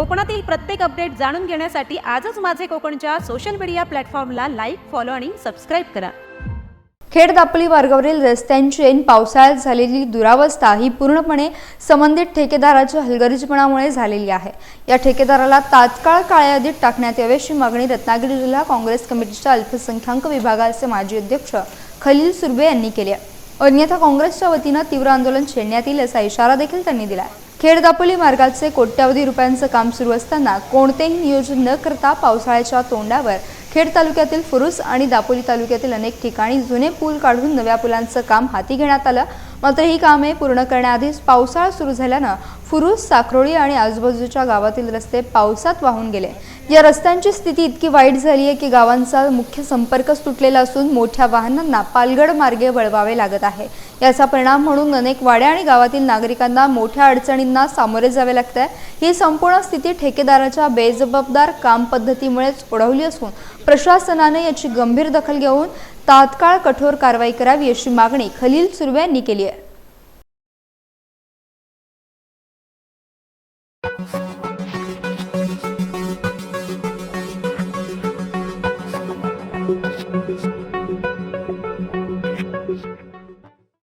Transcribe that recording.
कोकणातील प्रत्येक अपडेट जाणून घेण्यासाठी आजच माझे कोकणच्या सोशल मीडिया प्लॅटफॉर्मला लाईक फॉलो आणि सबस्क्राईब करा. खेड दापोली मार्गावरील रस्त्यांची ऐन पावसाळ्यात झालेली दुरावस्था ही पूर्णपणे संबंधित ठेकेदाराच्या हलगर्जीपणामुळे झालेली आहे. या ठेकेदाराला तात्काळ काळ्या यादीत टाकण्यात यावे अशी मागणी रत्नागिरी जिल्हा काँग्रेस कमिटीच्या अल्पसंख्याक विभागाचे माजी अध्यक्ष खलील सुर्बे यांनी केली आहे. अन्यथा काँग्रेसच्या वतीनं तीव्र आंदोलन छेडण्यात येईल असा इशारा देखील त्यांनी दिला आहे खेड दापोली मार्गाचे कोट्यावधी रुपयांचं काम सुरू असताना कोणतेही नियोजन न करता पावसाळ्याच्या तोंडावर खेड तालुक्यातील फुरुस आणि दापोली तालुक्यातील अनेक ठिकाणी जुने पूल काढून नव्या पुलांचं काम हाती घेण्यात आलं. मात्र ही कामे पूर्ण करण्याआधीच पावसाळा सुरू झाल्यानं फुरुस साखरोळी आणि आजूबाजूच्या गावातील रस्ते पावसात वाहून गेले. या रस्त्यांची स्थिती इतकी वाईट झाली आहे की गावांचा मुख्य संपर्कच तुटलेला असून मोठ्या वाहनांना पालगड मार्गे वळवावे लागत आहे. याचा परिणाम म्हणून अनेक वाड्या आणि गावातील नागरिकांना मोठ्या अडचणींना सामोरे जावे लागत आहे ही संपूर्ण स्थिती ठेकेदाराच्या बेजबाबदार काम पद्धतीमुळेच ओढवली असून प्रशासनाने याची गंभीर दखल घेऊन तात्काळ कठोर कारवाई करावी अशी मागणी खलील सुर्वे यांनी केली आहे.